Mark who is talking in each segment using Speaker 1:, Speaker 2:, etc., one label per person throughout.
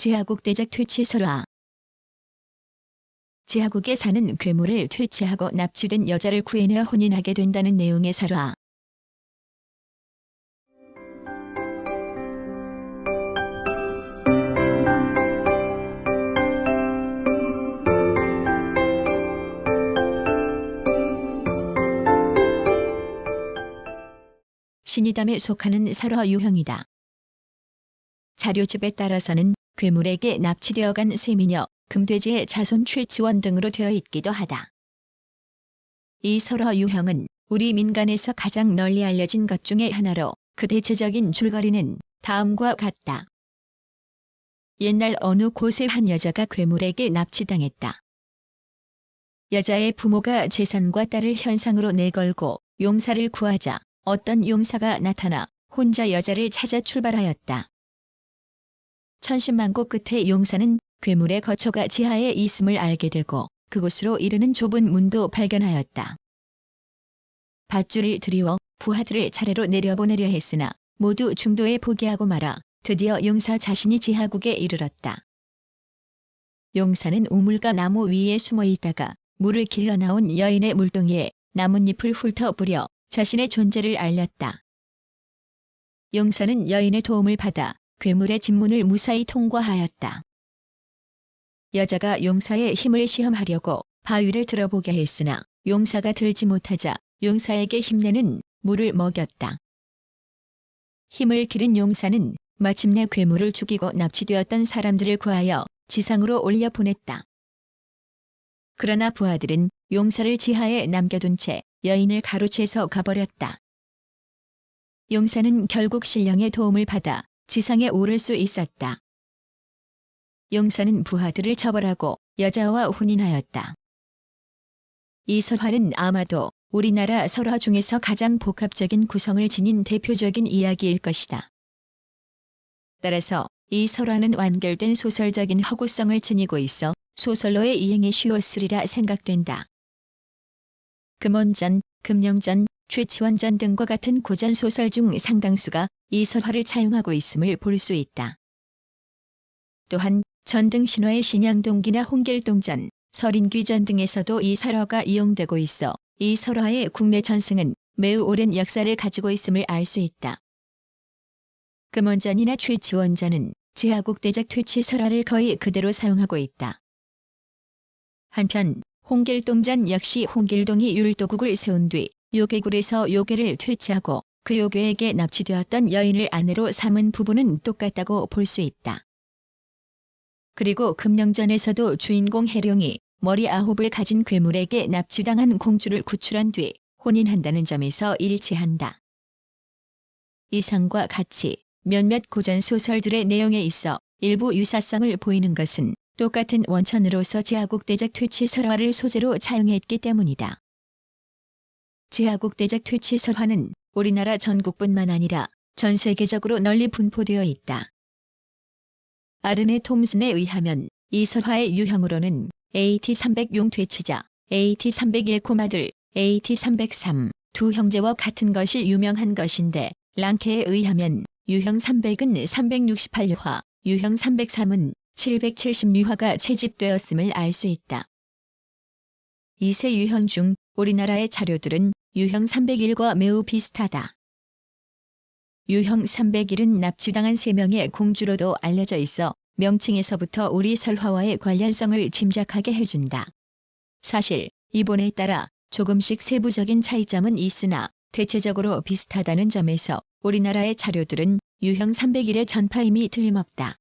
Speaker 1: 제하국 대작 퇴치 설화 제하국에 사는 괴물을 퇴치하고 납치된 여자를 구해내어 혼인하게 된다는 내용의 설화. 신이담에 속하는 설화 유형이다. 자료집에 따라서는 괴물에게 납치되어 간 세미녀, 금돼지의 자손 최치원 등으로 되어 있기도 하다. 이 설화 유형은 우리 민간에서 가장 널리 알려진 것 중의 하나로 그 대체적인 줄거리는 다음과 같다. 옛날 어느 곳에 한 여자가 괴물에게 납치당했다. 여자의 부모가 재산과 딸을 현상으로 내걸고 용사를 구하자 어떤 용사가 나타나 혼자 여자를 찾아 출발하였다. 천신만고 끝에 용사는 괴물의 거처가 지하에 있음을 알게 되고 그곳으로 이르는 좁은 문도 발견하였다. 밧줄을 들이워 부하들을 차례로 내려보내려 했으나 모두 중도에 포기하고 말아 드디어 용사 자신이 지하국에 이르렀다. 용사는 우물가 나무 위에 숨어 있다가 물을 길러 나온 여인의 물동이에 나뭇잎을 훑어 뿌려 자신의 존재를 알렸다. 용사는 여인의 도움을 받아 괴물의 집문을 무사히 통과하였다. 여자가 용사의 힘을 시험하려고 바위를 들어보게 했으나 용사가 들지 못하자 용사에게 힘내는 물을 먹였다. 힘을 기른 용사는 마침내 괴물을 죽이고 납치되었던 사람들을 구하여 지상으로 올려 보냈다. 그러나 부하들은 용사를 지하에 남겨둔 채 여인을 가로채서 가버렸다. 용사는 결국 신령의 도움을 받아 지상에 오를 수 있었다. 용사는 부하들을 처벌하고 여자와 혼인하였다. 이 설화는 아마도 우리나라 설화 중에서 가장 복합적인 구성을 지닌 대표적인 이야기일 것이다. 따라서 이 설화는 완결된 소설적인 허구성을 지니고 있어 소설로의 이행이 쉬웠으리라 생각된다. 금원전, 금령전, 최치원전 등과 같은 고전 소설 중 상당수가 이 설화를 차용하고 있음을 볼 수 있다. 또한 전등 신화의 신양동기나 홍길동전, 설인귀전 등에서도 이 설화가 이용되고 있어 이 설화의 국내 전승은 매우 오랜 역사를 가지고 있음을 알 수 있다. 금원전이나 최치원전은 제하국 대작 퇴치 설화를 거의 그대로 사용하고 있다. 한편 홍길동전 역시 홍길동이 율도국을 세운 뒤 요괴굴에서 요괴를 퇴치하고 그 요괴에게 납치되었던 여인을 아내로 삼은 부분은 똑같다고 볼 수 있다. 그리고 금령전에서도 주인공 해룡이 머리 아홉을 가진 괴물에게 납치당한 공주를 구출한 뒤 혼인한다는 점에서 일치한다. 이상과 같이 몇몇 고전 소설들의 내용에 있어 일부 유사성을 보이는 것은 똑같은 원천으로서 제하국 대작 퇴치 설화를 소재로 차용했기 때문이다. 제하국 대작 퇴치 설화는 우리나라 전국뿐만 아니라 전 세계적으로 널리 분포되어 있다. 아르네 톰슨에 의하면 이 설화의 유형으로는 AT300 용 퇴치자, AT301 코마들, AT303 두 형제와 같은 것이 유명한 것인데 랑케에 의하면 유형 300은 368유화, 유형 303은 770유화가 채집되었음을 알 수 있다. 이세 유형 중 우리나라의 자료들은 유형 301과 매우 비슷하다. 유형 301은 납치당한 3명의 공주로도 알려져 있어 명칭에서부터 우리 설화와의 관련성을 짐작하게 해준다. 사실 이본에 따라 조금씩 세부적인 차이점은 있으나 대체적으로 비슷하다는 점에서 우리나라의 자료들은 유형 301의 전파임이 틀림없다.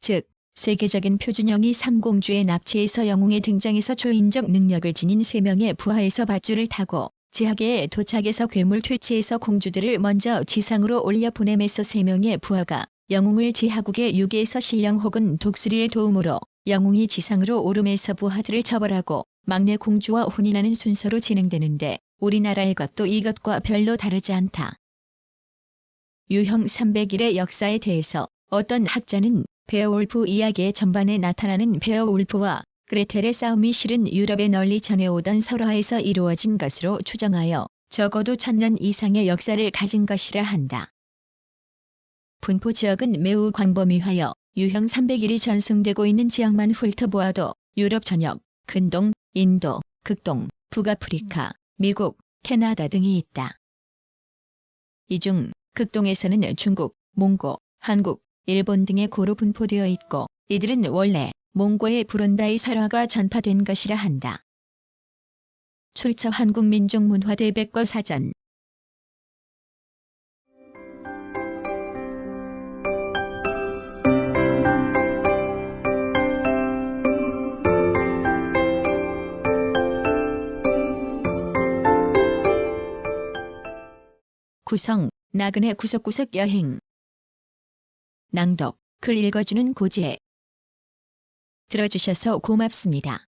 Speaker 1: 즉, 세계적인 표준형이 삼공주의 납치에서 영웅에 등장해서 초인적 능력을 지닌 3명의 부하에서 밧줄을 타고 지하계에 도착해서 괴물 퇴치해서 공주들을 먼저 지상으로 올려 보냄에서 3명의 부하가 영웅을 지하국의 유계에서 신령 혹은 독수리의 도움으로 영웅이 지상으로 오름에서 부하들을 처벌하고 막내 공주와 혼인하는 순서로 진행되는데 우리나라의 것도 이것과 별로 다르지 않다. 유형 301의 역사에 대해서 어떤 학자는 베어울프 이야기의 전반에 나타나는 베어울프와 그레텔의 싸움이 실은 유럽에 널리 전해오던 설화에서 이루어진 것으로 추정하여 적어도 천년 이상의 역사를 가진 것이라 한다. 분포 지역은 매우 광범위하여 유형 301이 전승되고 있는 지역만 훑어보아도 유럽 전역, 근동, 인도, 극동, 북아프리카, 미국, 캐나다 등이 있다. 이 중 극동에서는 중국, 몽고, 한국, 일본 등의 고루 분포되어 있고 이들은 원래 몽고의 부룬다이 설화가 전파된 것이라 한다. 출처 한국민족문화대백과 사전 구성, 나그네 구석구석 여행 낭독, 글 읽어주는 고지혜 들어주셔서 고맙습니다.